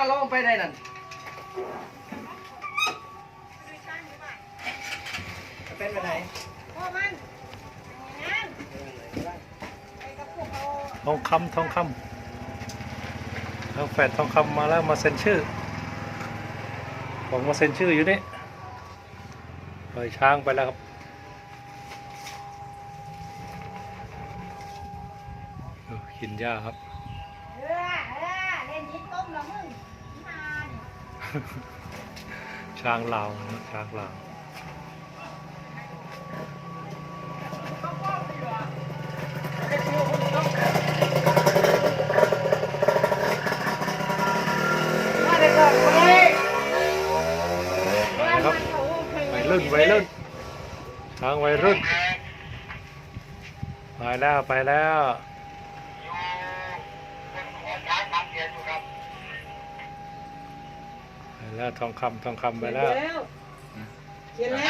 มาลองไปได้นั่นจะเป็นไปไหนพ่อมันงั้นไปกับพวกเราทองคำทองคำแล้วแฝดทองคำมาแล้วมาเซ็นชื่อบอกมาเซ็นชื่ออยู่นี่ปล่อยช้างไปแล้วครับเออกินหญ้าครับ ช้างลาวนะช้างลาวมาได้ก่อนไปไปครับวัยรุ่นวัยรุ่นช้างวัยรุ่นไปแล้วไปแล้ว แล้วทองคำทองคำไปแล้ว เขียนแล้ว